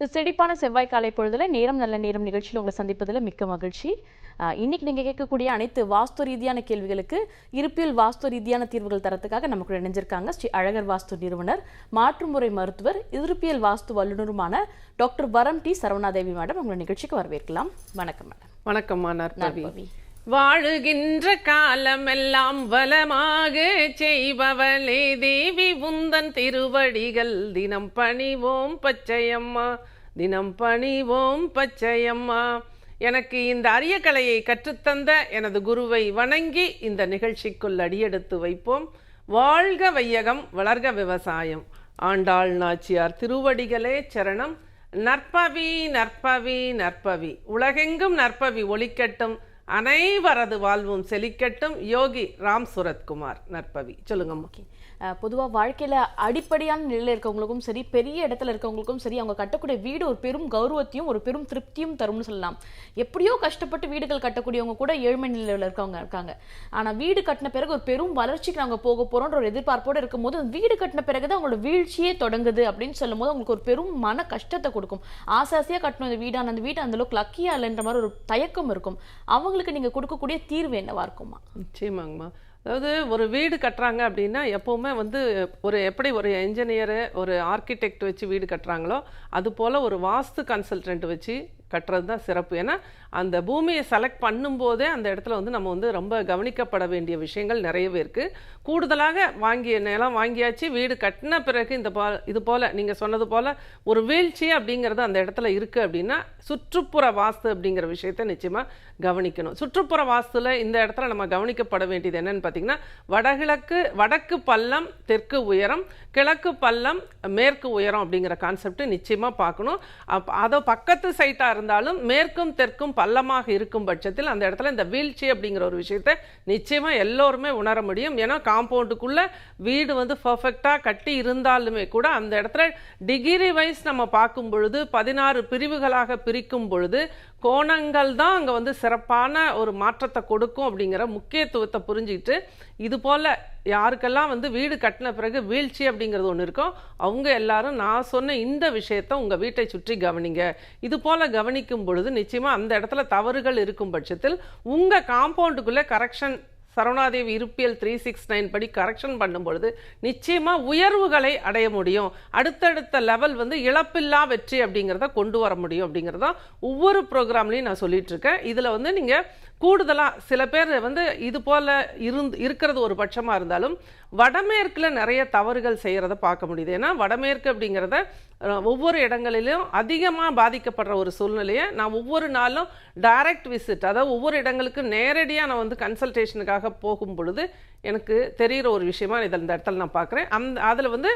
இந்த செழிப்பான செவ்வாய் காலை பொழுதுல நேரம் நல்ல நேரம் நிகழ்ச்சியில் உங்களை சந்திப்பதில் மிக்க மகிழ்ச்சி. இன்னைக்கு நீங்க கேட்கக்கூடிய அனைத்து வாஸ்து ரீதியான கேள்விகளுக்கு இருப்பியல் வாஸ்து ரீதியான தீர்வுகள் தரத்துக்காக நமக்கு இணைஞ்சிருக்காங்க. ஸ்ரீ அழகர் வாஸ்து நிறுவனர் மாற்றுமுறை மருத்துவர் இருப்பியல் vastu வல்லுநருமான doctor Varam D Saravanadevi madam உங்களை நிகழ்ச்சிக்கு வரவேற்கலாம். வணக்கம் மேடம். வணக்கம்மா நற்பவி. நற்பவி. வாழுகின்ற காலமெல்லாம் வளமாக செய்பவளே தேவி உந்தன் திருவடிகள் தினம் பணிவோம் பச்சையம்மா தினம் பணிவோம் பச்சையம்மா. எனக்கு இந்த அரிய கலையை கற்றுத்தந்த எனது குருவை வணங்கி இந்த நிகழ்ச்சிக்குள் அடியெடுத்து வைப்போம். வாழ்க வையகம் வளர்க விவசாயம். ஆண்டாள் நாச்சியார் திருவடிகளே சரணம். நற்பவி நற்பவி நற்பவி. உலகெங்கும் நற்பவி ஒழிக்கட்டும் அனைவரது வாழ்வும் செழிக்கட்டும். யோகி ராம் சுரத்குமார் நற்பவி. சொல்லுங்கம்மா. பொதுவாக வாழ்க்கையில் அடிப்படையான நிலையில் இருக்கவங்களுக்கும் சரி பெரிய இடத்துல இருக்கவங்களுக்கும் சரி அவங்க கட்டக்கூடிய வீடு ஒரு பெரும் கௌரவத்தையும் ஒரு பெரும் திருப்தியும் தரும்னு சொல்லலாம். எப்படியோ கஷ்டப்பட்டு வீடுகள் கட்டக்கூடியவங்க கூட ஏழ்மை நிலையில் இருக்கவங்க இருக்காங்க. ஆனால் வீடு கட்டின பிறகு ஒரு பெரும் வளர்ச்சிக்கு நாங்கள் போக போகிறோன்ற ஒரு எதிர்பார்ப்போட இருக்கும்போது வீடு கட்டின பிறகு தான் அவங்களோட வீழ்ச்சியே தொடங்குது அப்படின்னு சொல்லும் போது அவங்களுக்கு ஒரு பெரும் மன கஷ்டத்தை கொடுக்கும். ஆசை ஆசையாக கட்டணும் இந்த வீடான அந்த வீடு அந்தளவுக்கு லக்கியா இல்லைன்ற மாதிரி ஒரு தயக்கம் இருக்கும். அவங்களுக்கு நீங்கள் கொடுக்கக்கூடிய தீர்வு என்னவா இருக்குமா நிச்சயமாங்கம்மா. அதாவது ஒரு வீடு கட்டுறாங்க அப்படின்னா எப்போவுமே வந்து ஒரு எப்படி ஒரு என்ஜினியரு ஒரு ஆர்கிடெக்ட் வச்சு வீடு கட்டுறாங்களோ அது போல் ஒரு வாஸ்து கன்சல்டன்ட் வச்சு கட்டுறது தான் சிறப்பு. ஏன்னா அந்த பூமியை செலக்ட் பண்ணும்போதே அந்த இடத்துல வந்து நம்ம வந்து ரொம்ப கவனிக்கப்பட வேண்டிய விஷயங்கள் நிறையவே இருக்குது கூடுதலாக வாங்கிய நிலம் வாங்கியாச்சு வீடு கட்டின பிறகு இந்த போ இது போல் நீங்கள் சொன்னது போல் ஒரு வீழ்ச்சி அப்படிங்கிறது அந்த இடத்துல இருக்குது அப்படின்னா சுற்றுப்புற வாஸ்து அப்படிங்கிற விஷயத்த நிச்சயமாக கவனிக்கணும். சுற்றுப்புற வாஸ்துல இந்த இடத்துல நம்ம கவனிக்கப்பட வேண்டியது என்னன்னு பார்த்தீங்கன்னா வடகிழக்கு வடக்கு பள்ளம் தெற்கு உயரம் கிழக்கு பள்ளம் மேற்கு உயரம் அப்படிங்கிற கான்செப்ட் நிச்சயமாக பார்க்கணும். அப் அதை பக்கத்து சைட்டாக இருந்தாலும் மேற்கும் தெற்கும் பள்ளமாக இருக்கும் பட்சத்தில் அந்த இடத்துல இந்த வீழ்ச்சி அப்படிங்கிற ஒரு விஷயத்தை நிச்சயமாக எல்லோருமே உணர முடியும். ஏன்னா காம்பவுண்டுக்குள்ளே வீடு வந்து பர்ஃபெக்டாக கட்டி இருந்தாலுமே கூட அந்த இடத்துல டிகிரி வைஸ் நம்ம பார்க்கும் பொழுது பதினாறு பிரிவுகளாக பிரிக்கும் பொழுது கோணங்கள் தான் அங்கே வந்து சிறப்பான ஒரு மாற்றத்தை கொடுக்கும் அப்படிங்கிற முக்கியத்துவத்தை புரிஞ்சுக்கிட்டு இது போல் யாருக்கெல்லாம் வந்து வீடு கட்டின பிறகு வீழ்ச்சி அப்படிங்கிறது ஒன்று இருக்கோ அவங்க எல்லாரும் நான் சொன்ன இந்த விஷயத்த உங்கள் வீட்டை சுற்றி கவனிங்க. இது போல் கவனிக்கும் பொழுது நிச்சயமாக அந்த இடத்துல தவறுகள் இருக்கும் பட்சத்தில் உங்கள் காம்பவுண்டுக்குள்ளே கரெக்ஷன் சரவணாதேவி இருப்பியல் த்ரீ சிக்ஸ் நைன் படி கரெக்ஷன் பண்ணும்பொழுது நிச்சயமாக உயர்வுகளை அடைய முடியும். அடுத்தடுத்த லெவல் வந்து இழப்பில்லா வெற்றி அப்படிங்கிறத கொண்டு வர முடியும் அப்படிங்கிறதான் ஒவ்வொரு ப்ரோக்ராம்லையும் நான் சொல்லிட்டு இருக்கேன். இதில் வந்து நீங்கள் கூடுதலாக சில பேர் வந்து இது போல் இருந்து இருக்கிறது ஒரு பட்சமாக இருந்தாலும் வடமேற்கில் நிறைய தவறுகள் செய்கிறத பார்க்க முடியுது. ஏன்னா வடமேற்கு அப்படிங்கிறத ஒவ்வொரு இடங்களிலும் அதிகமாக பாதிக்கப்படுற ஒரு சூழ்நிலையை நான் ஒவ்வொரு நாளும் டைரக்ட் விசிட் அதாவது ஒவ்வொரு இடங்களுக்கும் நேரடியாக நான் வந்து கன்சல்டேஷனுக்காக போகும் பொழுது எனக்கு தெரிகிற ஒரு விஷயமா இதில் இந்த இடத்துல நான் பார்க்குறேன். அந்த அதில் வந்து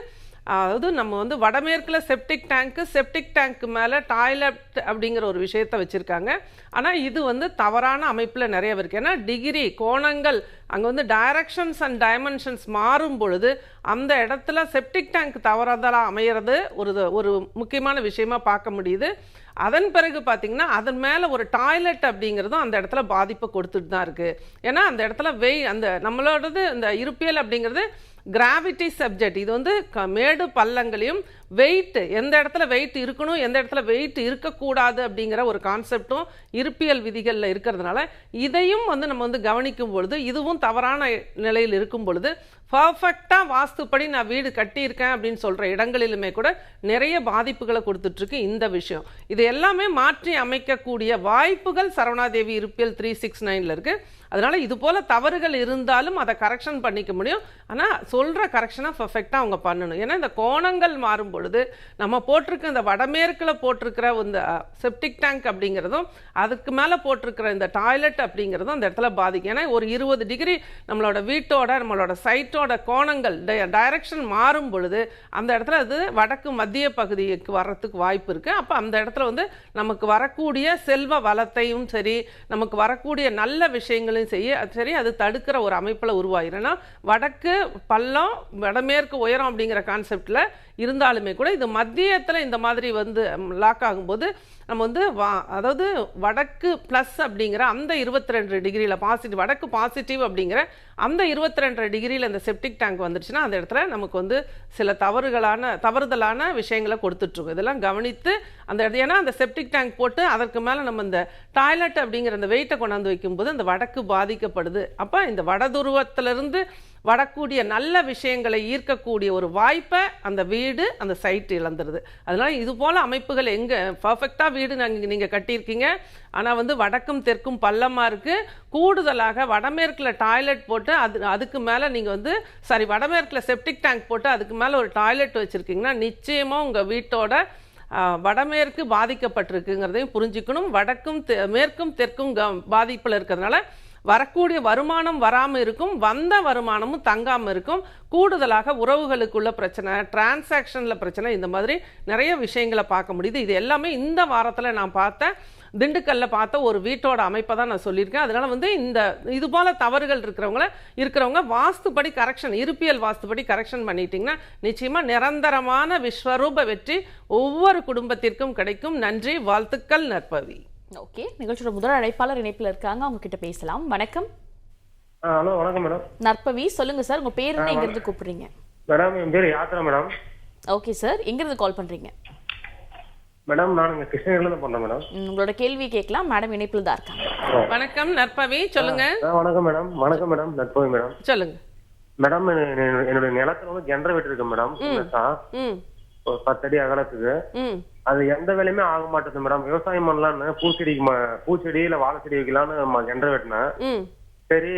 அதாவது நம்ம வந்து வடமேற்கில் செப்டிக் டேங்க்கு செப்டிக் டேங்க்கு மேலே டாய்லெட் அப்படிங்கிற ஒரு விஷயத்தை வச்சுருக்காங்க. ஆனால் இது வந்து தவறான அமைப்பில் நிறைய இருக்குது ஏன்னா டிகிரி கோணங்கள் அங்கே வந்து டைரக்ஷன்ஸ் அண்ட் டைமென்ஷன்ஸ் மாறும் பொழுது அந்த இடத்துல செப்டிக் டேங்க் தவறாதலாக அமையிறது ஒரு ஒரு முக்கியமான விஷயமா பார்க்க முடியுது. அதன் பிறகு பார்த்தீங்கன்னா அதன் மேலே ஒரு டாய்லெட் அப்படிங்கிறதும் அந்த இடத்துல பாதிப்பை கொடுத்துட்டு தான் இருக்குது ஏன்னா அந்த இடத்துல வெய் அந்த நம்மளோடது இந்த இருப்பியல் அப்படிங்கிறது கிராவிட்டி சப்ஜெக்ட் இது வந்து க- மேடு பள்ளங்களையும் வெயிட் எந்த இடத்துல வெயிட் இருக்கணும் எந்த இடத்துல வெயிட் இருக்கக்கூடாது அப்படிங்கிற ஒரு கான்செப்டும் இருப்பியல் விதிகளில் இருக்கிறதுனால இதையும் வந்து நம்ம வந்து கவனிக்கும் பொழுது இதுவும் தவறான நிலையில் இருக்கும் பொழுது பர்ஃபெக்டாக வாஸ்துப்படி நான் வீடு கட்டியிருக்கேன் அப்படின்னு சொல்கிற இடங்களிலுமே கூட நிறைய பாதிப்புகளை கொடுத்துட்ருக்கு இந்த விஷயம். இது எல்லாமே மாற்றி அமைக்கக்கூடிய வாய்ப்புகள் சரவணாதேவி இருப்பியல் த்ரீ சிக்ஸ் நைனில் இருக்குது அதனால் இது போல் தவறுகள் இருந்தாலும் அதை கரெக்ஷன் பண்ணிக்க முடியும். ஆனால் சொல்கிற கரெக்ஷனை பர்ஃபெக்டாக அவங்க பண்ணணும். ஏன்னா இந்த கோணங்கள் மாறும் பொழுது நம்ம போட்டிருக்க இந்த வடமேற்கில் போட்டிருக்கிற இந்த செப்டிக் டேங்க் அப்படிங்கிறதும் அதுக்கு மேலே போட்டிருக்கிற இந்த டாய்லெட் அப்படிங்கிறதும் அந்த இடத்துல பாதிக்கும். ஏன்னா ஒரு இருபது டிகிரி நம்மளோட வீட்டோட நம்மளோட சைட்டோட கோணங்கள் டைரக்ஷன் மாறும் பொழுது அந்த இடத்துல அது வடக்கு மத்திய பகுதிக்கு வர்றதுக்கு வாய்ப்பு இருக்குது அப்போ அந்த இடத்துல வந்து நமக்கு வரக்கூடிய செல்வ வளத்தையும் சரி நமக்கு வரக்கூடிய நல்ல விஷயங்களையும் செய்ய சரி அது தடுக்கிற ஒரு அமைப்பில் உருவாயிருன்னா வடக்கு பள்ளம் வடமேற்கு உயரம் அப்படிங்கிற கான்செப்டில் இருந்தாலுமே கூட இது மத்தியத்தில் இந்த மாதிரி வந்து லாக் ஆகும்போது நம்ம வந்து வா அதாவது வடக்கு ப்ளஸ் அப்படிங்கிற அந்த இருபத்தி ரெண்டு டிகிரியில் பாசிட்டிவ் வடக்கு பாசிட்டிவ் அப்படிங்கிற அந்த இருபத்தி ரெண்டு டிகிரியில் இந்த செப்டிக் டேங்க் வந்துருச்சுன்னா அந்த இடத்துல நமக்கு வந்து சில தவறுகளான தவறுதலான விஷயங்களை கொடுத்துட்ருக்கோம். இதெல்லாம் கவனித்து அந்த இடத்து ஏன்னா அந்த செப்டிக் டேங்க் போட்டு அதற்கு மேலே நம்ம இந்த டாய்லெட் அப்படிங்கிற அந்த வெயிட்டை கொண்டாந்து வைக்கும்போது அந்த வடக்கு பாதிக்கப்படுது. அப்போ இந்த வடதுருவத்திலிருந்து வரக்கூடிய நல்ல விஷயங்களை ஈர்க்கக்கூடிய ஒரு வாய்ப்பை அந்த வீடு அந்த சைட் இழந்துருது. அதனால இது போல் அமைப்புகள் எங்கே பர்ஃபெக்டாக வீடு நாங்கள் நீங்கள் கட்டியிருக்கீங்க. ஆனால் வந்து வடக்கும் தெற்கும் பள்ளமாக இருக்குது கூடுதலாக வடமேற்கில் டாய்லெட் போட்டு அது அதுக்கு மேலே நீங்கள் வந்து சாரி வடமேற்கில் செப்டிக் டேங்க் போட்டு அதுக்கு மேலே ஒரு டாய்லெட் வச்சுருக்கீங்கன்னா நிச்சயமாக உங்கள் வீட்டோட வடமேற்கு பாதிக்கப்பட்டிருக்குங்கிறதையும் புரிஞ்சுக்கணும். வடக்கும் தெ- மேற்கும் தெற்கும் க பாதிப்பில் இருக்கிறதுனால வரக்கூடிய வருமானம் வராமல் இருக்கும் வந்த வருமானமும் தங்காமல் இருக்கும். கூடுதலாக உறவுகளுக்குள்ள பிரச்சனை டிரான்சாக்ஷனில் பிரச்சனை இந்த மாதிரி நிறைய விஷயங்களை பார்க்க முடியுது. இது எல்லாமே இந்த வாரத்தில் நான் பார்த்தேன் திண்டுக்கல்ல பார்த்த ஒரு வீட்டோட அமைப்பை தான் நான் சொல்லியிருக்கேன். அதனால வந்து இந்த இது போல தவறுகள் இருக்கிறவங்கள இருக்கிறவங்க வாஸ்துபடி கரெக்ஷன் இருப்பியல் வாஸ்துபடி கரெக்ஷன் பண்ணிட்டீங்கன்னா நிச்சயமாக நிரந்தரமான விஸ்வரூப வெற்றி ஒவ்வொரு குடும்பத்திற்கும் கிடைக்கும். நன்றி வாழ்த்துக்கள் நற்பவி ஓகே நிகழ்ச்சியோட முதல் அழைப்பாளர் இணைப்பில் இருக்காங்க. அவங்க கிட்ட பேசலாம். வணக்கம். ஹலோ வணக்கம் மேடம். நற்பவி சொல்லுங்க சார். உங்க பேர் என்ன? எங்கிருந்து கூப்பிடுறீங்க? மேடம் என் பேர் யாத்ரா மேடம். ஓகே சார் எங்கிருந்து கால் பண்றீங்க? மேடம் நான் இங்கே கிருஷ்ணகிரிலேருந்து பண்ணேன் மேடம். ம், உங்களோட கேள்வி கேட்கலாம். மேடம் இணைப்பில் தான் இருக்காங்க. வணக்கம் நற்பவி. சொல்லுங்க. வணக்கம் மேடம். வணக்கம் மேடம். நட்போய் மேடம். சொல்லுங்க. மேடம் என்ன- என்ன- என்னுடைய நிலத்துல வந்து ஜென்ரேட்டர் இருக்கு மேடம். ஒரு பத்தடி அகலத்துக்கு. அது எந்த வேலையுமே ஆக மாட்டேங்குது மேடம் விவசாயம் பண்ணலான்னு பூச்செடிக்கு பூச்செடி இல்ல வாழை செடி வைக்கலான்னு ஜென்டர் வெட்டினேன். சரி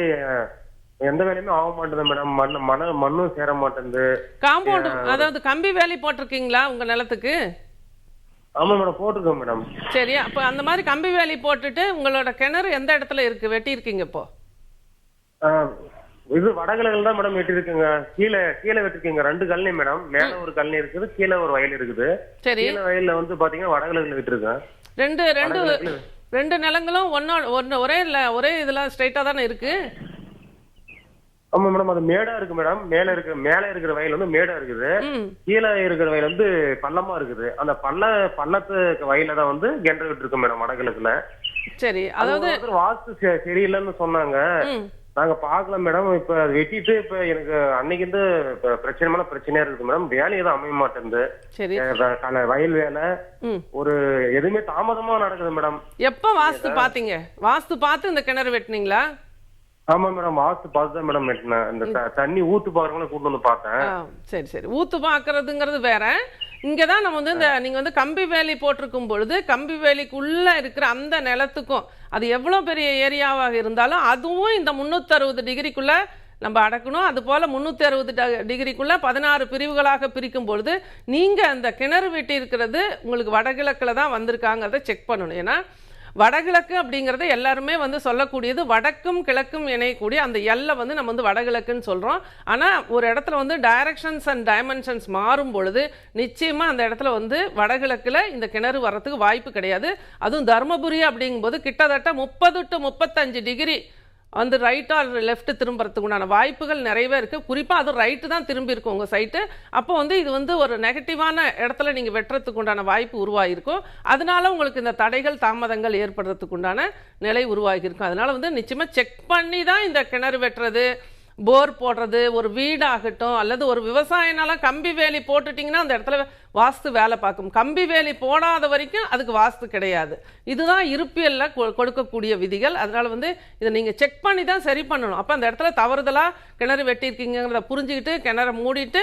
எந்த வேலையுமே ஆக மாட்டேங்குது மேடம் மண் மண மண்ணும் சேர மாட்டேங்குது காம்பவுண்ட் அதாவது கம்பி வேலி போட்டிருக்கீங்களா உங்க நிலத்துக்கு? ஆமா மேடம் போட்டிருக்கேன் மேடம் சரி அப்போ அந்த மாதிரி கம்பி வேலி போட்டுட்டு உங்களோட கிணறு எந்த இடத்துல இருக்கு? வெட்டியிருக்கீங்க இப்போ? ஆஹ், இது வடகிழக்குல தான் மேடம் வெட்டிருக்குங்க கீழே கீழே வெட்டிருக்கீங்க. ரெண்டு கழனி மேடம். மேல ஒரு கழனி இருக்குது. கீழே ஒரு வயல் இருக்குது. சரி. கீழே வயல்ல வந்து பாத்தீங்கன்னா வடகிழக்குல விட்டுருக்கேன். ரெண்டு ரெண்டு ரெண்டு நிலங்களும் ஒன்னோ ஒன்று ஒரே இல்லை ஒரே இதெல்லாம் ஸ்ட்ரைட்டாக தானே இருக்கு? ஆமா மேடம் அது மேடா இருக்கு மேடம். மேல இருக்க மேல இருக்கிற வயல் வந்து மேடா இருக்குது. கீழே இருக்கிற வயல் வந்து பள்ளமா இருக்குது. அந்த பள்ள பள்ளத்துக்கு வயல தான் வந்து கெண்டர் விட்டுருக்கு மேடம் வடகிழக்குல. சரி அது அதாவது வாஸ்து சரி- சரியில்லைன்னு சொன்னாங்க. நாங்க பாக்கல மேடம் இப்ப வெட்டிட்டு இப்ப எனக்கு அன்னைக்கு இப்ப பிரச்சனைமான பிரச்சனையா இருக்குது மேடம் வேலை எதுவும் அமைய மாட்டேங்குது. வயல் வேலை. ஒரு எதுவுமே தாமதமா நடக்குது மேடம் எப்போ வாஸ்து பார்த்தீங்க வாஸ்து பார்த்து இந்த கிணறு வெட்டினீங்களா? ஆமா மேடம் வாஸ்து பார்த்து தான் மேடம் வெட்டினேன். இந்த தண்ணி ஊத்து பாக்குறவங்கள கூட்டு வந்து பார்த்தேன். சரி சரி. ஊத்து பார்க்கறதுங்கிறது வேற. இங்கே தான் நம்ம வந்து இந்த நீங்கள் வந்து கம்பி வேலி போட்டிருக்கும் பொழுது கம்பி வேலிக்குள்ளே இருக்கிற அந்த நிலத்துக்கும் அது எவ்வளோ பெரிய ஏரியாவாக இருந்தாலும் அதுவும் இந்த முந்நூற்றறுபது டிகிரிக்குள்ளே நம்ம அடக்கணும். அது போல் முந்நூற்றி அறுபது டிகிரிக்குள்ளே பதினாறு பிரிவுகளாக பிரிக்கும் பொழுது நீங்கள் அந்த கிணறு வெட்டி இருக்கிறது உங்களுக்கு வடகிழக்கில் தான் வந்திருக்காங்கிறத செக் பண்ணணும். ஏன்னா வடகிழக்கு அப்படிங்கிறது எல்லாருமே வந்து சொல்லக்கூடியது. வடக்கும் கிழக்கும் இணையக்கூடிய அந்த எல்லை வந்து நம்ம வந்து வடகிழக்குன்னு சொல்கிறோம் ஆனால் ஒரு இடத்துல வந்து டைரக்ஷன்ஸ் அண்ட் டைமென்ஷன்ஸ் மாறும் பொழுது நிச்சயமாக அந்த இடத்துல வந்து வடகிழக்கில் இந்த கிணறு வர்றதுக்கு வாய்ப்பு கிடையாது. அதுவும் தருமபுரி அப்படிங்கும்போது கிட்டத்தட்ட முப்பது டு முப்பத்தஞ்சு டிகிரி வந்து ரைட் ஆர் லெஃப்ட்டு திரும்புறதுக்கு உண்டான வாய்ப்புகள் நிறையவே இருக்குது குறிப்பாக அது ரைட்டு தான் திரும்பி இருக்கும் உங்கள் சைட்டு அப்போ வந்து இது வந்து ஒரு நெகட்டிவான இடத்துல நீங்கள் வெட்டுறதுக்கு உண்டான வாய்ப்பு உருவாகிருக்கும் அதனால உங்களுக்கு இந்த தடைகள் தாமதங்கள் ஏற்படுறதுக்கு உண்டான நிலை உருவாகியிருக்கும். அதனால் வந்து நிச்சயமாக செக் பண்ணி தான் இந்த கிணறு வெட்டுறது. போர் போடுறது ஒரு வீடாகட்டும் அல்லது ஒரு விவசாயனால கம்பி வேலி போட்டுட்டிங்கன்னா அந்த இடத்துல வாஸ்து வேலை பார்க்கும். கம்பி வேலி போடாத வரைக்கும் அதுக்கு வாஸ்து கிடையாது. இதுதான் இருப்பியலில் கொ- கொடுக்கக்கூடிய விதிகள். அதனால் வந்து இதை நீங்கள் செக் பண்ணி தான் சரி பண்ணணும். அப்போ அந்த இடத்துல தவறுதலாக கிணறு வெட்டியிருக்கீங்கிறத புரிஞ்சுக்கிட்டு கிணற மூடிட்டு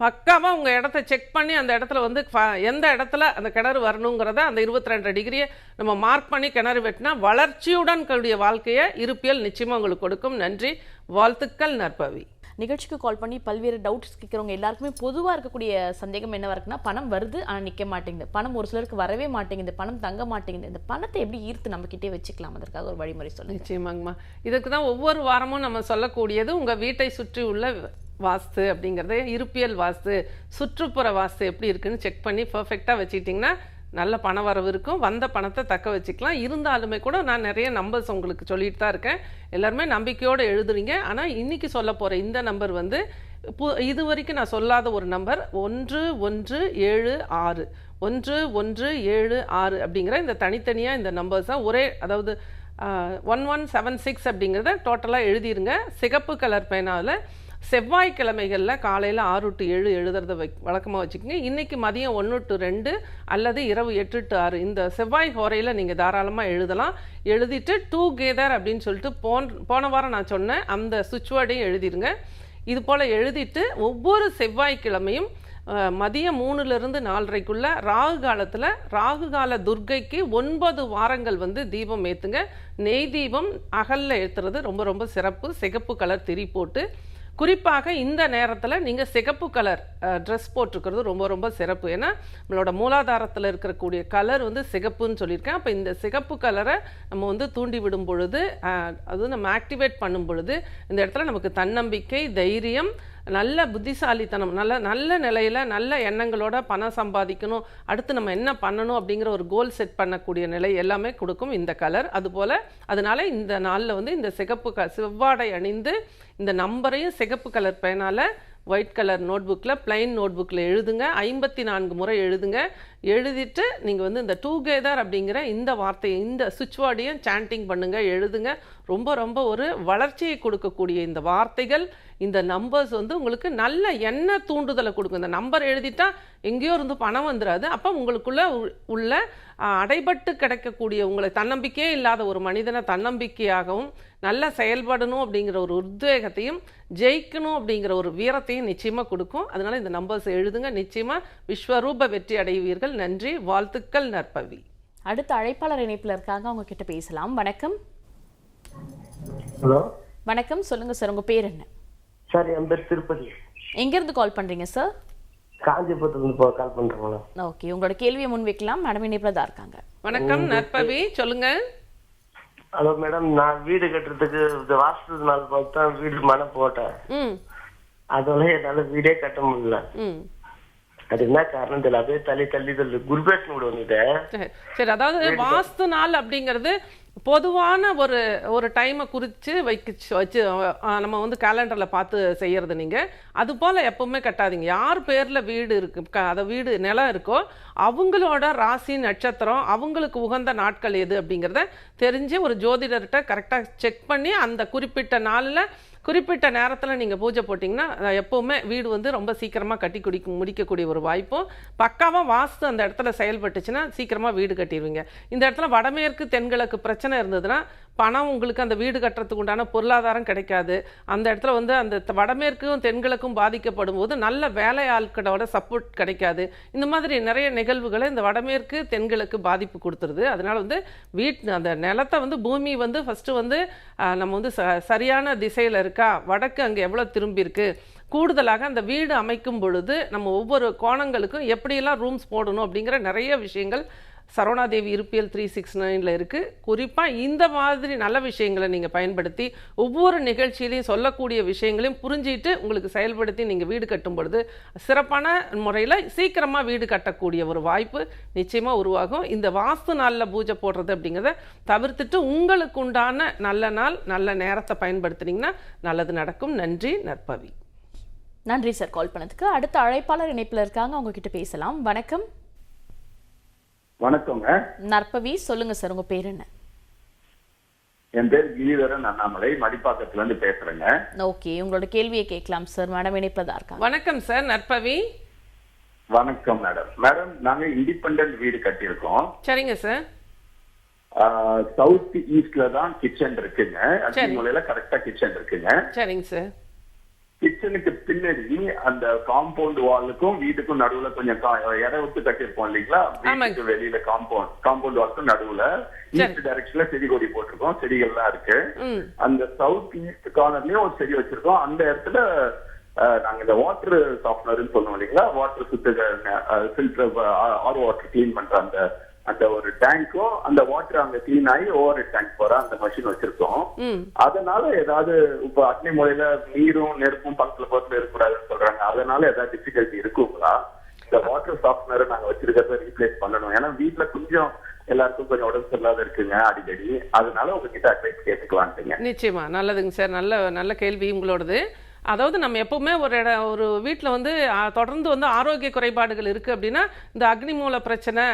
பக்காவாக உங்கள் இடத்த செக் பண்ணி அந்த இடத்துல வந்து ஃப- எந்த இடத்துல அந்த கிணறு வரணுங்கிறத அந்த இருபத்தி ரெண்டு டிகிரியை நம்ம மார்க் பண்ணி கிணறு வெட்டினா வளர்ச்சியுடன் கூடிய வாழ்க்கையை இருப்பியல் நிச்சயமாக உங்களுக்கு கொடுக்கும். நன்றி. வாழ்த்துக்கள் நற்பவி. நிகழ்ச்சிக்கு கால் பண்ணி பல்வேறு டவுட்ஸ் கேட்குறவங்க எல்லாருக்குமே பொதுவாக இருக்கக்கூடிய சந்தேகம் என்னவாக இருக்குன்னா பணம் வருது ஆனால் நிற்க மாட்டேங்குது. பணம் ஒரு சிலருக்கு வரவே மாட்டேங்குது பணம் தங்க மாட்டேங்குது. இந்த பணத்தை எப்படி ஈர்த்து நம்மக்கிட்டே வச்சுக்கலாம் அதற்காக ஒரு வழிமுறை சொல்லுங்கள் நிச்சயமாங்கம்மா. இதுக்கு தான் ஒவ்வொரு வாரமும் நம்ம சொல்லக்கூடியது உங்கள் வீட்டை சுற்றி உள்ள வாஸ்து அப்படிங்கிறது இருப்பியல் வாஸ்து சுற்றுப்புற வாஸ்து எப்படி இருக்குன்னு செக் பண்ணி பர்ஃபெக்டாக வச்சுக்கிட்டிங்கன்னா நல்ல பண வரவு இருக்கும். வந்த பணத்தை தக்க வச்சுக்கலாம். இருந்தாலுமே கூட நான் நிறைய நம்பர்ஸ் உங்களுக்கு சொல்லிட்டு தான் இருக்கேன். எல்லாருமே நம்பிக்கையோடு எழுதுறீங்க. ஆனால் இன்றைக்கி சொல்ல போகிற இந்த நம்பர் வந்து பு இது வரைக்கும் நான் சொல்லாத ஒரு நம்பர் ஒன்று ஒன்று ஏழு ஆறு. ஒன்று ஒன்று ஏழு ஆறு அப்படிங்கிற இந்த தனித்தனியாக இந்த நம்பர்ஸ் தான் ஒரே அதாவது ஒன் ஒன் செவன் சிக்ஸ் அப்படிங்கிறத டோட்டலாக எழுதிருங்க. சிகப்பு கலர் பேனாவில் செவ்வாய்க்கிழமைகளில் காலையில் ஆறு டு ஏழு எழுதுறத வை வழக்கமாக வச்சுக்கோங்க. இன்றைக்கி மதியம் ஒன்று டு ரெண்டு அல்லது இரவு எட்டு டு ஆறு. இந்த செவ்வாய் ஹோரையில் நீங்கள் தாராளமாக எழுதலாம். எழுதிட்டு டூ கெதர் அப்படின்னு சொல்லிட்டு போன் போன வாரம் நான் சொன்னேன் அந்த சுவிட்ச் வேர்டையும் எழுதிருங்க. இது போல் எழுதிட்டு ஒவ்வொரு செவ்வாய்க்கிழமையும் மதியம் மூணுலேருந்து நாலரைக்குள்ள ராகு காலத்தில் ராகு கால துர்க்கைக்கு ஒன்பது வாரங்கள் வந்து தீபம் ஏற்றுங்க நெய் தீபம் அகலில் ஏற்றுறது ரொம்ப ரொம்ப சிறப்பு. சிகப்பு கலர் திரி போட்டு குறிப்பாக இந்த நேரத்தில் நீங்கள் சிகப்பு கலர் ட்ரெஸ் போட்டிருக்கிறது ரொம்ப ரொம்ப சிறப்பு. ஏன்னா நம்மளோட மூலாதாரத்தில் இருக்கக்கூடிய கலர் வந்து சிகப்புன்னு சொல்லியிருக்கேன். அப்போ இந்த சிகப்பு கலரை நம்ம வந்து தூண்டி விடும் பொழுது அது நம்ம ஆக்டிவேட் பண்ணும் பொழுது இந்த இடத்துல நமக்கு தன்னம்பிக்கை தைரியம் நல்ல புத்திசாலித்தனம் நல்ல நல்ல நிலையில் நல்ல எண்ணங்களோட பணம் சம்பாதிக்கணும். அடுத்து நம்ம என்ன பண்ணணும் அப்படிங்கிற ஒரு கோல் செட் பண்ணக்கூடிய நிலை எல்லாமே கொடுக்கும் இந்த கலர் அதுபோல் அதனால இந்த நாளில் வந்து இந்த சிகப்பு க செவ்வாடை அணிந்து இந்த நம்பரையும் சிகப்பு கலர் பேனால் ஒயிட் கலர் நோட்புக்கில் plain நோட்புக்கில் எழுதுங்க. ஐம்பத்தி நான்கு முறை எழுதுங்க. எழுதிட்டு நீங்கள் வந்து இந்த டூகெதர் அப்படிங்கிற இந்த வார்த்தையை இந்த சுவிட்ச் வேர்டையும் சாண்டிங் பண்ணுங்கள் எழுதுங்க. ரொம்ப ரொம்ப ஒரு வளர்ச்சியை கொடுக்கக்கூடிய இந்த வார்த்தைகள் இந்த நம்பர்ஸ் வந்து உங்களுக்கு நல்ல எண்ண தூண்டுதலை கொடுக்கும். இந்த நம்பர் எழுதிட்டா எங்கேயோ இருந்து பணம் வந்துடாது அப்போ உங்களுக்குள்ள உ- உள்ள அடைபட்டு கிடைக்கக்கூடிய உங்களை தன்னம்பிக்கையே இல்லாத ஒரு மனிதனை தன்னம்பிக்கையாகவும் நல்லா செயல்படணும் அப்படிங்கிற ஒரு உத்வேகத்தையும் ஜெயிக்கணும் அப்படிங்கிற ஒரு வீரத்தையும் நிச்சயமாக கொடுக்கும். அதனால இந்த நம்பர்ஸ் எழுதுங்க. நிச்சயமாக விஸ்வரூப வெற்றி அடைவீர்கள். நன்றி. வாழ்த்துக்கள் நற்பவி. அடுத்த அழைப்பாளர் இணைப்புல இருக்காங்க. அவங்க கிட்ட பேசலாம். வணக்கம். ஹலோ. வணக்கம். சொல்லுங்க சார் உங்க பேர் என்ன? சார் என் பேர் திருப்பதி. எங்க இருந்து கால் பண்றீங்க சார் காஞ்சிபுரத்துலேருந்து கால் பண்ணுறேன் மேடம். ஓகே உங்களோட கேள்வியை முன் வைக்கலாம் மேடம் இணைப்புல தான் இருக்காங்க. வணக்கம் நற்பவி. சொல்லுங்க ஹலோ மேடம் நான் வீடு கட்டுறதுக்கு இந்த வாஸ்து நாள் பார்த்து தான் வீடு மனை போட்டேன். அதோட என்னால வீடே கட்ட முடியல. அது என்ன காரணம் தெரியல அப்படியே தள்ளி தள்ளி தள்ளி குருபேஷ் மூடு வந்துட்டேன். சரி சரி அதாவது வாஸ்து நாள் அப்படிங்கிறது பொதுவான ஒரு ஒரு டைமை குறித்து வைக்க வச்சு நம்ம வந்து கேலண்டரில் பார்த்து செய்கிறது நீங்கள் அது போல் எப்பவுமே கட்டாதீங்க. யார் பேரில் வீடு இருக்கு க- அதை வீடு நிலம் இருக்கோ அவங்களோட ராசி நட்சத்திரம் அவங்களுக்கு உகந்த நாட்கள் எது அப்படிங்கிறத தெரிஞ்சு ஒரு ஜோதிடர்கிட்ட கரெக்டாக செக் பண்ணி அந்த குறிப்பிட்ட நாளில் குறிப்பிட்ட நேரத்தில் நீங்கள் பூஜை போட்டிங்கன்னா எப்போவுமே வீடு வந்து ரொம்ப சீக்கிரமாக கட்டி குடிக்க முடிக்கக்கூடிய ஒரு வாய்ப்பும் பக்காவாக வாஸ்து அந்த இடத்துல செயல்பட்டுச்சுன்னா சீக்கிரமாக வீடு கட்டிடுவீங்க இந்த இடத்துல வடமேற்கு தென்கிழக்கு பிரச்சனை இருந்ததுன்னா பணம் உங்களுக்கு அந்த வீடு கட்டுறதுக்கு உண்டான பொருளாதாரம் கிடைக்காது. அந்த இடத்துல வந்து அந்த த- வடமேற்கும் தென்கிழக்கும் பாதிக்கப்படும் போது நல்ல வேலை ஆட்களோட சப்போர்ட் கிடைக்காது. இந்த மாதிரி நிறைய நிகழ்வுகளை இந்த வடமேற்கு தென்கிழக்கு பாதிப்பு கொடுத்துருது. அதனால் வந்து வீட் அந்த நிலத்தை வந்து பூமி வந்து ஃபஸ்ட்டு வந்து நம்ம வந்து ச சரியான திசையில் இருக்கா? வடக்கு அங்கே எவ்வளோ திரும்பியிருக்கு கூடுதலாக அந்த வீடு அமைக்கும் பொழுது நம்ம ஒவ்வொரு கோணங்களுக்கும் எப்படியெல்லாம் ரூம்ஸ் போடணும் அப்படிங்கிற நிறைய விஷயங்கள் சரவணாதேவி இருப்பியல் த்ரீ சிக்ஸ் நைனில் இருக்குது குறிப்பாக இந்த மாதிரி நல்ல விஷயங்களை நீங்கள் பயன்படுத்தி ஒவ்வொரு நிகழ்ச்சியிலையும் சொல்லக்கூடிய விஷயங்களையும் புரிஞ்சிட்டு உங்களுக்கு செயல்படுத்தி நீங்கள் வீடு கட்டும் பொழுது சிறப்பான முறையில் சீக்கிரமாக வீடு கட்டக்கூடிய ஒரு வாய்ப்பு நிச்சயமாக உருவாகும். இந்த வாஸ்து நாளில் பூஜை போடுறது அப்படிங்கிறத தவிர்த்துட்டு உங்களுக்கு உண்டான நல்ல நாள் நல்ல நேரத்தை பயன்படுத்துனீங்கன்னா நல்லது நடக்கும். நன்றி நற்பவி. நன்றி சார். கால் பண்ணதுக்கு அடுத்த அழைப்பாளர் இணைப்பில் இருக்காங்க. அவங்க கிட்ட பேசலாம். வணக்கம். வணக்கங்க. நற்பவி சொல்லுங்க சார் உங்க பேர் என்ன? என் பேர் கிரிதரன் அண்ணாமலை மடிப்பாக்கத்துல இருந்து பேசுறேங்க. ஓகே உங்களோட கேள்வியை கேட்கலாம் சார் மேடம் இணைப்புல தான் இருக்காங்க வணக்கம் சார் நற்பவி. வணக்கம் மேடம். மேடம் நாங்க இண்டிபெண்டன்ட் வீடு கட்டியிருக்கோம். சரிங்க சார். சவுத் ஈஸ்ட்ல தான் கிச்சன் இருக்குங்க. சரி. அடிமலையில கரெக்டா கிச்சன் இருக்குங்க. சரிங்க சார். கிச்சனுக்கு பின்னாடி அந்த காம்பவுண்ட் வாலுக்கும் வீட்டுக்கும் நடுவுல கொஞ்சம் இடம் விட்டு கட்டியிருப்போம் இல்லைங்களா? வீட்டுக்கு வெளியில காம்பவுண்ட் காம்பவுண்ட் வாலுக்கும் நடுவுல. ஈஸ்ட் டைரக்ஷன்ல செடி கொடி போட்டிருக்கோம். செடிகள்லாம் இருக்கு. அந்த சவுத் ஈஸ்ட் கார்னர்லயும் ஒரு செடி வச்சிருக்கோம். அந்த இடத்துல நாங்க இந்த வாட்டர் சாஃப்ட்னர்னு சொல்லுவோம் இல்லைங்களா? வாட்டர் சுத்த ஃபில்டர் ஆர் வாட்டர் கிளீன் பண்ற அந்த அந்த ஒரு டேங்க்கும் அந்த வாட்டர் அங்க கிளீன் ஆகி ஓவர் டேங்க் போற அந்த மஷின் வச்சிருக்கோம். அதனால ஏதாவது இப்ப அக்னி முறையில நீரும் நெருப்பும் பக்கத்துல பக்கத்துல இருக்கக்கூடாதுன்னு சொல்றாங்க. அதனால ஏதாவது டிஃபிகல்ட்டி இருக்குங்களா? இந்த வாட்டர் சாஃப்ட்னர் நாங்க வச்சிருக்கிறத ரீப்ளேஸ் பண்ணணும். ஏன்னா வீட்ல கொஞ்சம் எல்லாருக்கும் கொஞ்சம் உடம்பு சரியில்லாத இருக்குங்க அடிக்கடி. அதனால உங்ககிட்ட அட்வைஸ் கேட்டுக்கலான்ட்டுங்க நிச்சயமா. நல்லதுங்க சார். நல்ல நல்ல கேள்வி உங்களோடது. அதாவது நம்ம எப்பவுமே ஒரு இட ஒரு வீட்டில் வந்து தொடர்ந்து வந்து ஆரோக்கிய குறைபாடுகள் இருக்குது அப்படின்னா இந்த அக்னிமூல பிரச்சனை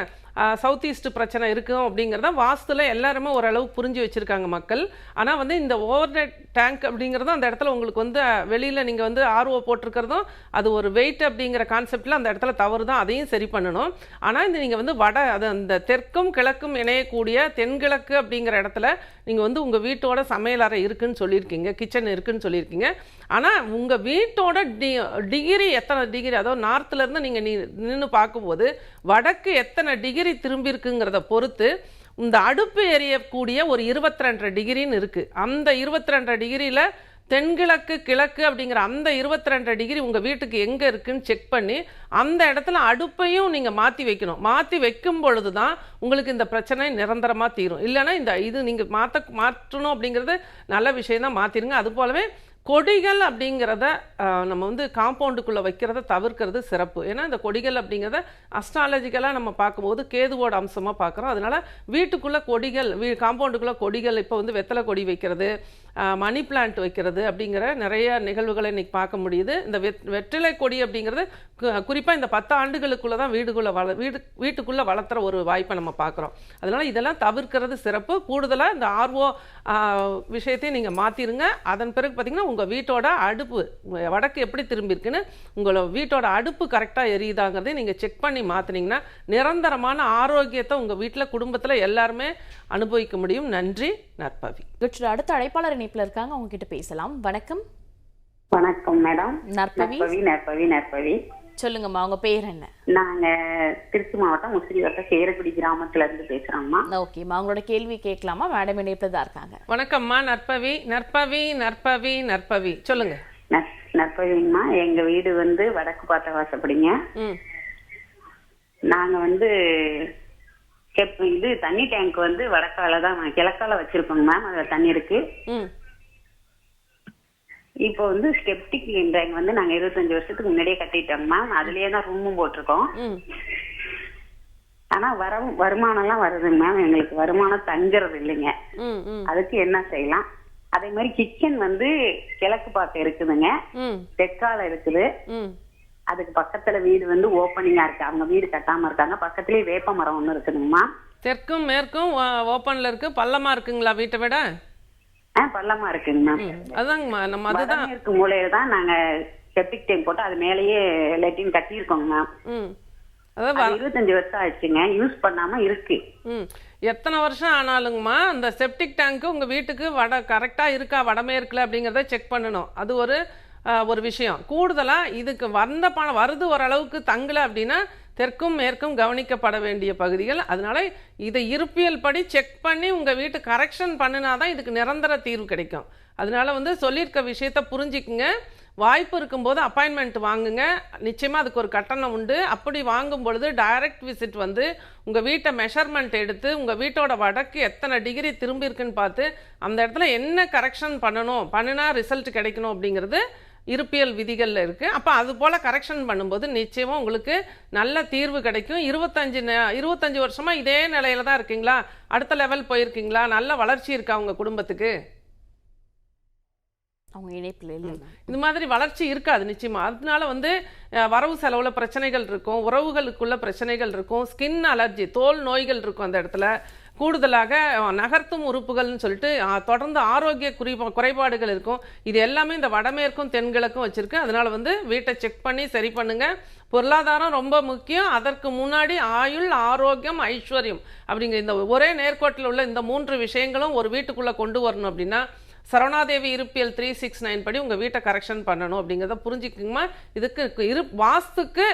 சவுத் ஈஸ்ட் பிரச்சனை இருக்கும் அப்படிங்கிறத வாஸ்துல எல்லாருமே ஓரளவு புரிஞ்சு வச்சுருக்காங்க மக்கள். ஆனால் வந்து இந்த ஓவர் டேங்க் அப்படிங்கிறதும் அந்த இடத்துல உங்களுக்கு வந்து வெளியில் நீங்கள் வந்து ஆர்ஓ போட்டிருக்கிறதும் அது ஒரு வெயிட் அப்படிங்கிற கான்செப்டில் அந்த இடத்துல தவறு தான் அதையும் சரி பண்ணணும். ஆனால் இந்த நீங்கள் வந்து வட அது அந்த தெற்கும் கிழக்கும் இணையக்கூடிய தென்கிழக்கு அப்படிங்கிற இடத்துல நீங்கள் வந்து உங்கள் வீட்டோட சமையலறை இருக்குன்னு சொல்லியிருக்கீங்க கிச்சன் இருக்குன்னு சொல்லியிருக்கீங்க. ஆனால் உங்கள் வீட்டோட டி டிகிரி எத்தனை டிகிரி அதாவது நார்த்துலேருந்து நீங்கள் நீ நின்று பார்க்கும்போது வடக்கு எத்தனை டிகிரி திரும்பியிருக்குங்கிறத பொறுத்து இந்த அடுப்பு எரியக்கூடிய ஒரு இருபத்தி ரெண்டு டிகிரின்னு இருக்குது அந்த இருபத்தி ரெண்டு டிகிரியில் தென்கிழக்கு கிழக்கு அப்படிங்கிற அந்த இருபத்தி ரெண்டு டிகிரி உங்கள் வீட்டுக்கு எங்கே இருக்குன்னு செக் பண்ணி அந்த இடத்துல அடுப்பையும் நீங்கள் மாற்றி வைக்கணும். மாற்றி வைக்கும் பொழுது தான் உங்களுக்கு இந்த பிரச்சனை நிரந்தரமாக தீரும். இல்லைன்னா இந்த இது நீங்கள் மாற்ற மாற்றணும் அப்படிங்கிறது நல்ல விஷயம் தான் மாற்றிருங்க அது போலவே கொடிகள் அப்படிங்கிறத நம்ம வந்து காம்பவுண்டுக்குள்ளே வைக்கிறத தவிர்க்கிறது சிறப்பு. ஏன்னா இந்த கொடிகள் அப்படிங்கிறத அஸ்ட்ராலஜிக்கலாக நம்ம பார்க்கும்போது கேதுவோட அம்சமாக பார்க்குறோம். அதனால வீட்டுக்குள்ளே கொடிகள் வீ காம்பவுண்டுக்குள்ளே கொடிகள் இப்போ வந்து வெத்தலை கொடி வைக்கிறது மணி பிளான்ட் வைக்கிறது அப்படிங்கிற நிறைய நிகழ்வுகளை இன்றைக்கி பார்க்க முடியுது. இந்த வெத் வெற்றிலை கொடி அப்படிங்கிறது குறிப்பாக இந்த பத்து ஆண்டுகளுக்குள்ளே தான் வீடுக்குள்ளே வள வீடு வீட்டுக்குள்ளே வளர்த்துற ஒரு வாய்ப்பை நம்ம பார்க்குறோம். அதனால் இதெல்லாம் தவிர்க்கிறது சிறப்பு. கூடுதலாக இந்த ஆர்ஓ விஷயத்தையும் நீங்கள் மாற்றிருங்க அதன் பிறகு பார்த்திங்கன்னா உங்கள் வீட்டோட அடுப்பு வடக்கு எப்படி திரும்பியிருக்குன்னு உங்களோட வீட்டோட அடுப்பு கரெக்டாக எரியுதாங்கிறதையும் நீங்கள் செக் பண்ணி மாற்றினீங்கன்னா நிரந்தரமான ஆரோக்கியத்தை உங்கள் வீட்டில் குடும்பத்தில் எல்லாருமே அனுபவிக்க முடியும். நன்றி நற்பவி. அடுத்த அழைப்பாளர் இணைப்புல இருக்காங்க. அவங்க கிட்ட பேசலாம். வணக்கம். வணக்கம் மேடம். நற்பவி. நற்பவி நற்பவி சொல்லுங்கம்மா உங்க பேர் என்ன? நாங்க திருச்சி மாவட்டம் முசிறி வட்டம் சேரக்குடி கிராமத்துல இருந்து பேசுறோம்மா. ஓகேம்மா உங்களோட கேள்வி கேட்கலாமா? மேடம் இணைப்புல தான் இருக்காங்க. வணக்கம்மா நற்பவி. நற்பவி நற்பவி நற்பவி. சொல்லுங்க. நற்- நற்பவிங்கம்மா எங்க வீடு வந்து வடக்கு பார்த்த வாசப்படிங்க. ம். நாங்க வந்து இது தண்ணி டேங்க் வந்து வடக்கால தான் கிழக்கால வச்சிருக்கோங்க மேம். அதுல தண்ணி இருக்கு. ம். இப்போ வந்து ஸ்டெப்டிக் டேங்க் வந்து நாங்க இருபத்தஞ்சு வருஷத்துக்கு முன்னாடியே கட்டிட்டோங்க மேம் அதுலயே தான் ரூமும் போட்டிருக்கோம். ஆனா வர வருமானம்லாம் வருதுங்க மேம் எங்களுக்கு வருமானம் தங்குறது இல்லைங்க. அதுக்கு என்ன செய்யலாம்? அதே மாதிரி கிச்சன் வந்து கிழக்கு பார்க்க இருக்குதுங்க. தெற்கால இருக்குது. அதுக்கு பக்கத்துல வீடு வந்து ஓப்பனிங்கா இருக்கு. அவங்க வீடு கட்டாம இருக்காங்க. பக்கத்துலயே வேப்ப மரம் ஒண்ணு இருக்குதுங்கம்மா தெற்கும் மேற்கும் ஓப்பனில் இருக்கு. பள்ளமா இருக்குங்களா வீட்டை விட? பள்ளமா இருக்குங்க மேம் அதாங்கம்மா நம்ம அதுதான். வடமேற்கு மூலையில தான் நாங்க செப்டிக் டேங்க் போட்டு அது மேலேயே லெட்டின் கட்டியிருக்கோங்க மேம் ம் அதாவது அது இருபத்தஞ்சு வருஷம் ஆச்சுங்க யூஸ் பண்ணாம இருக்கு. எத்தனை வருஷம் ஆனாலுங்கம்மா அந்த செப்டிக் டேங்க்கு உங்கள் வீட்டுக்கு வட கரெக்டாக இருக்கா வடமேற்கில் அப்படிங்கிறத செக் பண்ணணும். அது ஒரு ஒரு விஷயம். கூடுதலாக இதுக்கு வந்த பணம் வருது ஓரளவுக்கு தங்கலை அப்படின்னா தெற்கும் மேற்கும் கவனிக்கப்பட வேண்டிய பகுதிகள். அதனால இதை இருப்பியல் படி செக் பண்ணி உங்கள் வீட்டு கரெக்ஷன் பண்ணினா தான் இதுக்கு நிரந்தர தீர்வு கிடைக்கும். அதனால வந்து சொல்லியிருக்க விஷயத்த புரிஞ்சிக்குங்க. வாய்ப்பு இருக்கும்போது அப்பாயின்மெண்ட் வாங்குங்க. நிச்சயமாக அதுக்கு ஒரு கட்டணம் உண்டு. அப்படி வாங்கும் பொழுது டைரக்ட் விசிட் வந்து உங்கள் வீட்டை மெஷர்மெண்ட் எடுத்து உங்கள் வீட்டோட வடக்கு எத்தனை டிகிரி திரும்பி இருக்குன்னு பார்த்து அந்த இடத்துல என்ன கரெக்ஷன் பண்ணணும்? பண்ணினா ரிசல்ட் கிடைக்கணும் அப்படிங்கிறது இருப்பியல் விதிகளில் இருக்குது அப்போ அது போல் கரெக்ஷன் பண்ணும்போது நிச்சயமாக உங்களுக்கு நல்ல தீர்வு கிடைக்கும். இருபத்தஞ்சு நே- இருபத்தஞ்சு வருஷமாக இதே நிலையில தான் இருக்கீங்களா? அடுத்த லெவல் போயிருக்கீங்களா? நல்ல வளர்ச்சி இருக்கா உங்கள் குடும்பத்துக்கு? அவங்க இணைப்புல இல்லை இந்த மாதிரி வளர்ச்சி இருக்காது நிச்சயமா. அதனால வந்து வரவு செலவுல பிரச்சனைகள் இருக்கும். உறவுகளுக்குள்ள பிரச்சனைகள் இருக்கும். ஸ்கின் அலர்ஜி தோல் நோய்கள் இருக்கும் அந்த இடத்துல. கூடுதலாக நகர்த்தும் உறுப்புகள்னு சொல்லிட்டு தொடர்ந்து ஆரோக்கிய குறிப்பா குறைபாடுகள் இருக்கும். இது எல்லாமே இந்த வடமேற்கும் தென்கிழக்கும் வச்சுருக்கு. அதனால் வந்து வீட்டை செக் பண்ணி சரி பண்ணுங்க. பொருளாதாரம் ரொம்ப முக்கியம். அதற்கு முன்னாடி ஆயுள் ஆரோக்கியம் ஐஸ்வர்யம் அப்படிங்கிற இந்த ஒரே நேர்கோட்டில் உள்ள இந்த மூன்று விஷயங்களும் ஒரு வீட்டுக்குள்ளே கொண்டு வரணும் அப்படின்னா சரவணாதேவி இருப்பியல் த்ரீ சிக்ஸ் நைன் படி உங்கள் வீட்டை கரெக்ஷன் பண்ணணும் அப்படிங்கிறத புரிஞ்சுக்குங்கம்மா. இதுக்கு இரு வாஸ்துக்கு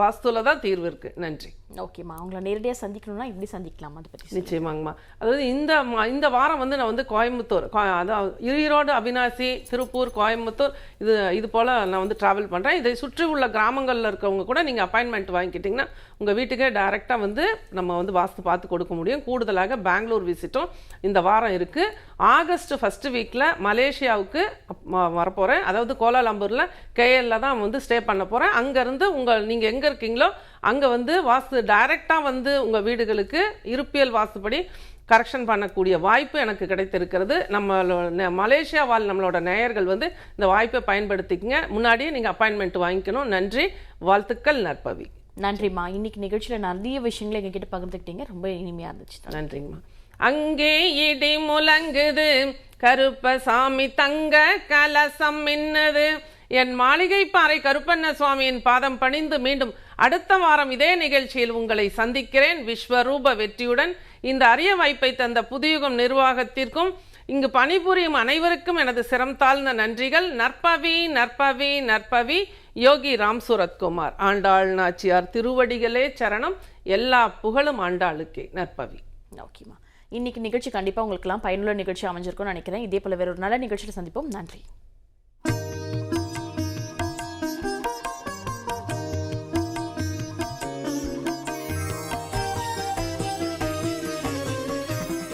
வாஸ்துல தான் தீர்வு இருக்குது நன்றி. ஓகேம்மா அவங்கள நேரடியாக சந்திக்கணும்னா இப்படி சந்திக்கலாமா அதை பற்றி நிச்சயமாங்கம்மா. அதாவது இந்த இந்த வாரம் வந்து நான் வந்து கோயம்புத்தூர் அதாவது ஈரோடு அவினாசி திருப்பூர் கோயம்புத்தூர் இது இது போல் நான் வந்து ட்ராவல் பண்ணுறேன் இதை சுற்றி உள்ள கிராமங்களில் இருக்கவங்க கூட நீங்கள் அப்பாயின்மெண்ட் வாங்கிக்கிட்டிங்கன்னா உங்கள் வீட்டுக்கே டைரெக்டாக வந்து நம்ம வந்து வாஸ்து பார்த்து கொடுக்க முடியும். கூடுதலாக பெங்களூர் விசிட்டும் இந்த வாரம் இருக்குது ஆகஸ்ட் ஃபஸ்ட்டு வீக்கில் மலேசியாவுக்கு வரப்போகிறேன் அதாவது கோலாலம்பூரில் கேஎல்ல தான் வந்து ஸ்டே பண்ண போகிறேன் அங்கேருந்து உங்கள் நீங்கள் எங்கே இருக்கீங்களோ அங்கே வந்து வாஸ்து டைரெக்டாக வந்து உங்கள் வீடுகளுக்கு இருப்பியல் வாஸ்துப்படி கரெக்ஷன் பண்ணக்கூடிய வாய்ப்பு எனக்கு கிடைத்திருக்கிறது. நம்ம மலேசியா வாழ் நம்மளோட நேயர்கள் வந்து இந்த வாய்ப்பை பயன்படுத்திக்கங்க. முன்னாடியே நீங்கள் அப்பாயின்மெண்ட் வாங்கிக்கணும். நன்றி. வாழ்த்துக்கள் நற்பவி. நன்றிம்மா. இன்னைக்கு நிகழ்ச்சியில நிறைய விஷயங்களை எங்ககிட்ட பகிர்ந்துக்கிட்டீங்க. ரொம்ப இனிமையா இருந்துச்சு. நன்றிங்கம்மா அங்கே இடி முழங்குது. கருப்பசாமி தங்க கலசம் மின்னது. என் மாளிகை பாறை கருப்பண்ண சுவாமியின் பாதம் பணிந்து மீண்டும் அடுத்த வாரம் இதே நிகழ்ச்சியில் உங்களை சந்திக்கிறேன். விஸ்வரூப வெற்றியுடன் இந்த அரிய வாய்ப்பை தந்த புதியுகம் நிர்வாகத்திற்கும் இங்கு பணிபுரியும் அனைவருக்கும் எனது சிரம் தாழ்ந்த நன்றிகள். நற்பவி நற்பவி நற்பவி யோகி ராம் சூரத்குமார். ஆண்டாள் நாச்சியார் திருவடிகளே சரணம். எல்லா புகழும் ஆண்டாளுக்கே. நற்பவி. ஓகேம்மா இன்னைக்கு நிகழ்ச்சி கண்டிப்பாக உங்களுக்குலாம் பயனுள்ள நிகழ்ச்சி அமைஞ்சிருக்கும்னு நினைக்கிறேன். இதே போல வேற ஒரு நல்ல நிகழ்ச்சியில் சந்திப்போம். நன்றி.